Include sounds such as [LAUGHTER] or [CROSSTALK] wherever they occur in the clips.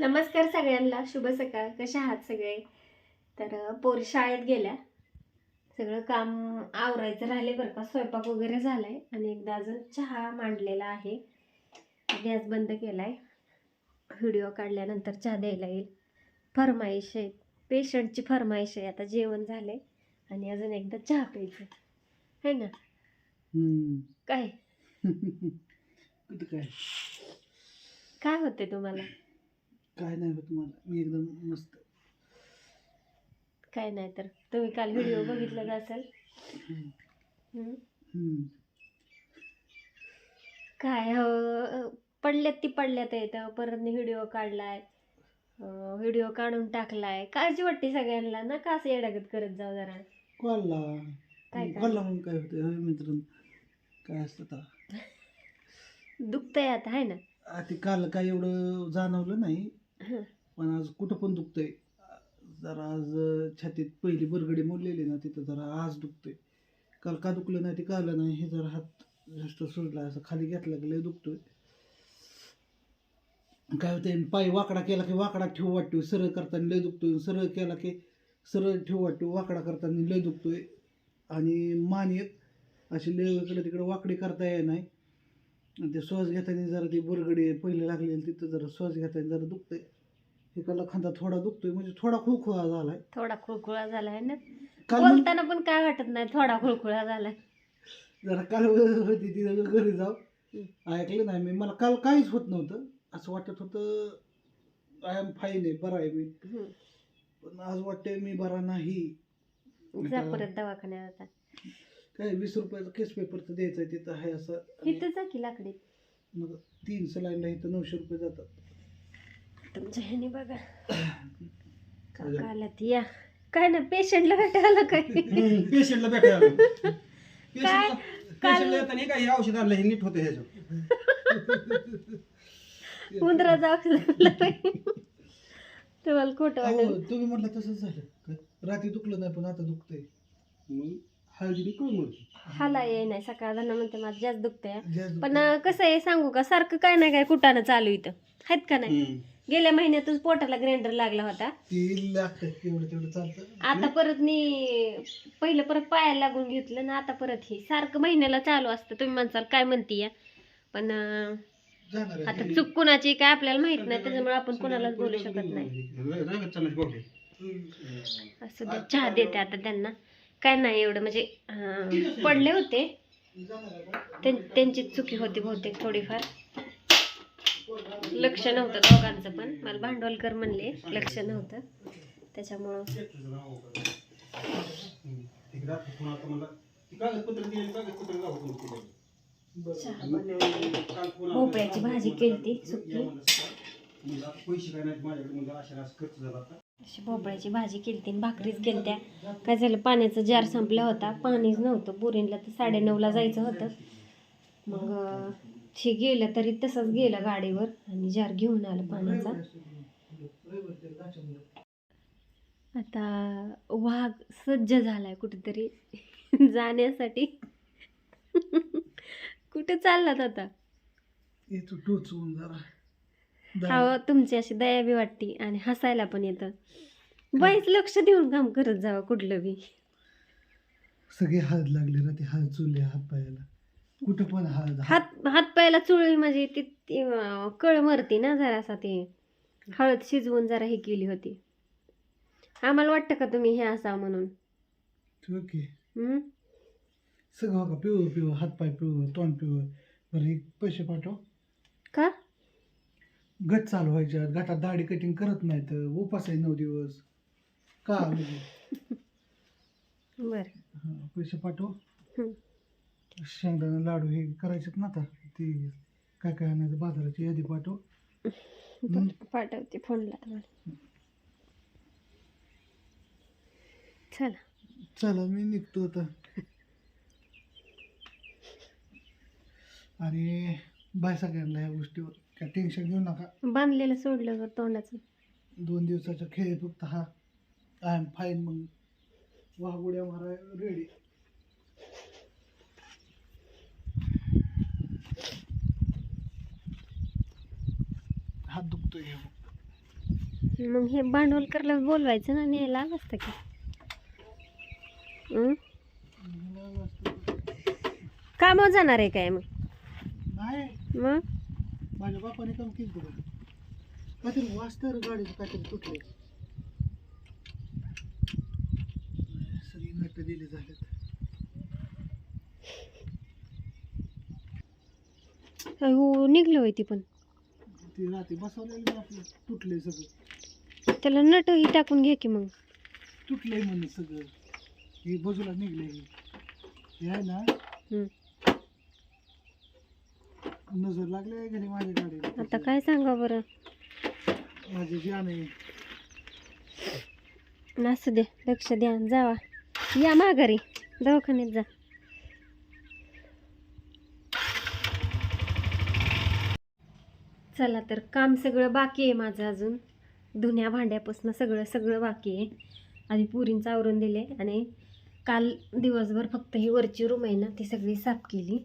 नमस्कार सगळ्यांना शुभ सकाळ. कशा आहात सगळे? तर पोरी शाळेत गेल्या. सगळं काम आवरायचं राहिले बरं का. स्वयंपाक वगैरे झालाय आणि एकदा अजून चहा मांडलेला आहे. गॅस बंद केलाय. व्हिडिओ काढल्यानंतर चहा द्यायला येईल. फरमाईश आहे. पेशंटची फरमाईश आहे. आता जेवण झाले आणि अजून एकदा चहा प्यायचं है ना? [LAUGHS] काय? काय? होते तुम्हाला? काय नाही होत मला मी एकदम मस्त. काय नाही तर. तुम्ही काल व्हिडिओ बघितला असेल. हम्म. हम्म. हम्म. काय हो पडल्यात ती पडल्यात येतं परत व्हिडिओ काढलाय. व्हिडिओ काढून टाकलाय. काळजी वाटते सगळ्यांना. ना का असं येडागत करत जाऊ जरा. कॉलला काय काय? कॉलला म्हणून काय होतं होय मित्र काय असतं आता? [LAUGHS] दुखतंय आता आहे ना? आ, ते काल काय एवढं जाणवलं नाही. पण आज कुठं पण दुखतंय. जरा आज छातीत पहिली बरगडी मोडलेली ना तिथं जरा आज दुखतंय. काल का दुखलं नाही ते कळलं नाही हे जरा हात जास्त सोडला असं खाली घेतला की लय दुखतोय. काय होतंय पाय वाकडा केला की वाकडा ठेवू वाटतोय सरळ करताना लय दुखतोय. सरळ केला की सरळ ठेवू वाटतो वाकडा करताना लय दुखतोय. आणि मान एक अशी लय इकडे तिकडे वाकडी करता येत नाही. ते श्वास घेताना जरा ती बुरगडी पहिले लागलेली तिथं जरा श्वास घेताना जरा दुखतंय. इकडला खांदा थोडा दुखतोय म्हणजे थोडा खुळखुळा झालाय. थोडा खुळखुळा झालाय ना? काल बोलताना पण काय वाटत नाही थोडा खुळखुळा झालाय. जरा काल होती ती घरी जाऊ ऐकलं नाही मी. मला काल काहीच होत नव्हतं. असं वाटत होतं आय एम फाईन आहे बरं आहे मी. हम्म. पण आज वाटतंय मी बरा नाही. जा आता- परत दवाखान्यात आता. काय वीस रुपयाचं केस पेपरचं द्यायचं आहे तिथं आहे असं. आणि इथं जा की लाकडी. मग तीन सलाईनला इथं नऊशे रुपये जातात. तुमच्या ह्याने बघा. [COUGHS] काका या. काय ना पेशंटला भेटायला काय? [LAUGHS] पेशंटला भेटायला. काय? पेशंटला येताना काय हे औषध आणलं हे नीट होतं ह्याचं. [LAUGHS] उंदराचा औषध तुम्हाला खोटं अहो वाटेल. तुम्ही म्हटलं तसंच झालं. काय? रात्री दुखलं नाही पण आता दुखतंय. मग? कळून हाला ये नाही सकाळ धरणं म्हणते माझं जास्त दुखतंय. जास्त पण अं, कसं आहे सांगू का? सारखं काय नाही काय कुटाणं चालू इथं. आहेत का नाही? गेल्या महिन्यातच पोटाला ग्राइंडर लागला होता. ती लागतं एवढं तेवढं चालतं. आता परत मी पहिलं परत पायाला लागून घेतलं ना आता परत हे सारखं महिन्याला चालू असतं. तुम्ही म्हणसाल काय म्हणतीय? पण अं, जाणार आता चूक कुणाची काय आपल्याला माहीत नाही त्याच्यामुळे आपण कुणालाच बोलू शकत नाही. असं चहा देते आता त्यांना. काय नाही एवढं म्हणजे पडले होते. त्यांची चुकी होती बहुतेक थोडीफार. लक्ष नव्हतं दोघांचं पण. मला भांडवलकर म्हणले लक्ष नव्हतं. त्याच्यामुळं. भोपळ्याची भाजी केली सुकी. पैसे काय नाही माझ्याकडे म्हणजे अशा खर्च झाला अशी भोपळ्याची भाजी केली भाकरीच केलत्या. काय झालं पाण्याचा जार संपला होता. पाणीच नव्हतं. बोरिंगला तर साडेनऊला जायचं होतं. मग शे गेलं तरी तसंच गेलं गाडीवर आणि जार घेऊन आलं पाण्याचा. आता वाघ सज्ज झालाय कुठेतरी. जाण्यासाठी. कुठे चाललात आता? टोचवून जरा. हो तुमची अशी दया बी वाटते आणि हसायला पण येतं. बाईच लक्ष देऊन काम करत जावं कुठलं बी. सगळे हळद लागले ना ते हळद चुरले हात पायाला. कुठं पण हळद हात हात पायाला चुळी म्हणजे ती ती, अं, कळ मरते ना जरासा ते. हळद शिजवून जरा हे केली होती. आम्हाला वाटतं का तुम्ही हे असा म्हणून? ओके. हम्म? सगळं हो का? पिवळं पिवळं हात पाय पिवळं तोंड पिवळं बरं पैसे पाठव. का? गट चालू व्हायच्या गटात दाढी कटिंग करत नाहीत उपास आहे नऊ दिवस. का म्हणजे? बर. हा, पैसे पाठव. शेंगदाणा लाडू हे करायचेत ना आता ती काय काय आणायचं बाजाराची यादी पाठव. बर पाठवते फोनला तुम्हाला चला. चला मी निघतो आता. [LAUGHS] आणि बाय सगळ्यांना या गोष्टीवर. काय टेन्शन घेऊ नका. बांधलेलं सोडलं वर तोंडाचं. दोन दिवसाचा खेळ फक्त हा. आय एम फाईन मग. वाघुड्या मारा रेडी हात दुखतोय हे मग हे भांडवलकरला बोलवायचं ना न्यायला आलं असतं की? हं? कामावर जाणार आहे काय मग? नाही. मग? माझ्या बापाने काम केलं तुला काहीतरी वाचतं गाडीचं काहीतरी तुटलंय. सगळी नट दिली झालेत अहो निघलं होय ती पण. ती रात्री बसवलेलं आपलं तुटलंय सगळं. त्याला नटही टाकून घे की मग. तुटलंय म्हणे सगळं. हे बाजूला निघलंय. हे. हे आहे ना हं. नजर लागले घरी माझ्या गाडीला. आता काय सांगा बरं? माझे जान आहे असू दे लक्ष द्या जावा. या माघारी दवाखान्यात जा. चला तर काम सगळं बाकी आहे माझं अजून. धुण्या भांड्यापासून सगळं सगळं बाकी आहे. आधी पुरींचं आवरून दिले आणि काल दिवसभर फक्त ही वरची रूम आहे ना ती सगळी साफ केली.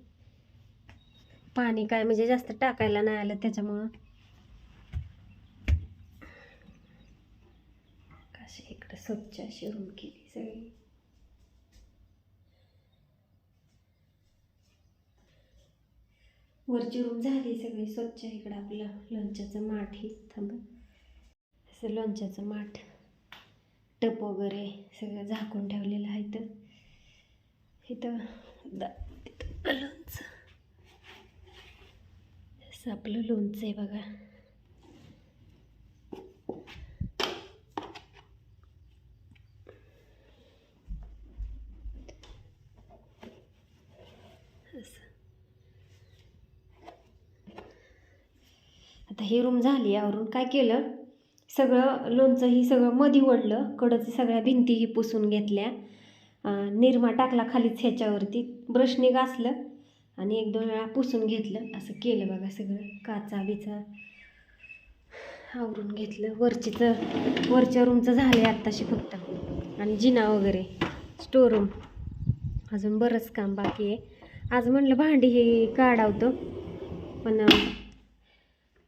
पाणी काय म्हणजे जास्त टाकायला नाही आलं त्याच्यामुळं. कशी इकडं स्वच्छ अशी रूम केली सगळी. वरची रूम झाली सगळी स्वच्छ इकडं आपलं लोणच्याचं माठ हे थांब. असं लोणच्याचं माठ टप वगैरे सगळं झाकून ठेवलेलं आहे तर इथं दा तिथं लोणचं. असं आपलं लोणचं आहे बघा. असं. आता ही रूम झाली आवरून काय केलं? सगळं लोणचं ही सगळं मधी ओढलं कडचं सगळ्या भिंतीही पुसून घेतल्या. निरमा टाकला खालीच ह्याच्यावरती ब्रशने घासलं. आणि एक दोन वेळा पुसून घेतलं. असं केलं बघा सगळं. काचा बिचा आवरून घेतलं. वरचीचं वरच्या रूमचं झालं आहे आत्ताशी फक्त. आणि जिना वगैरे. स्टोर रूम अजून बरंच काम बाकी आहे. आज म्हणलं भांडी हे काढावतं. पण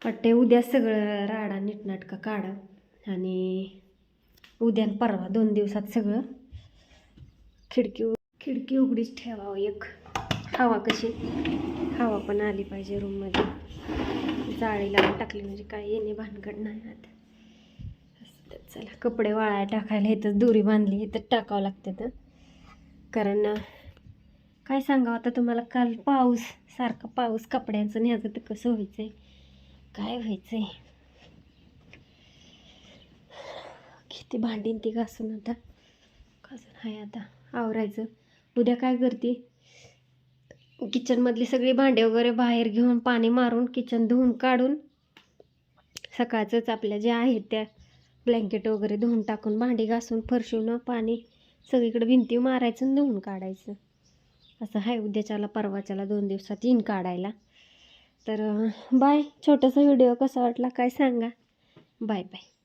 वाटते उद्या सगळं राडा नीटनाटका काढा आणि उद्या आणि परवा दोन दिवसात सगळं खिडकी उ- खिडकी उघडीच ठेवावं एक. हवा कशी? हवा पण आली पाहिजे रूममध्ये जाळी लावून टाकली म्हणजे काय येणे भानगड नाही आता. असं चला कपडे वाळाय टाकायला इथं दोरी बांधली इथं टाकावं लागते तर कारण काय सांगावं आता तुम्हाला काल पाऊस सारखा पाऊस कपड्यांचं न्यायचं तर कसं व्हायचं आहे काय व्हायचं आहे किती भांडीन ती घासून आता. घासून आहे आता आवरायचं. उद्या काय करते? किचनमधली सगळी भांडे वगैरे बाहेर घेऊन पाणी मारून किचन धुवून काढून सकाळचंच आपल्या ज्या आहेत त्या ब्लँकेट वगैरे धुवून टाकून भांडी घासून फरशून पाणी सगळीकडे भिंती मारायचं आणि धुवून काढायचं. असं आहे उद्याच्याला परवाच्याला दोन दिवसात येईन काढायला. तर बाय छोटासा व्हिडिओ कसा वाटला काय सांगा. Bye bye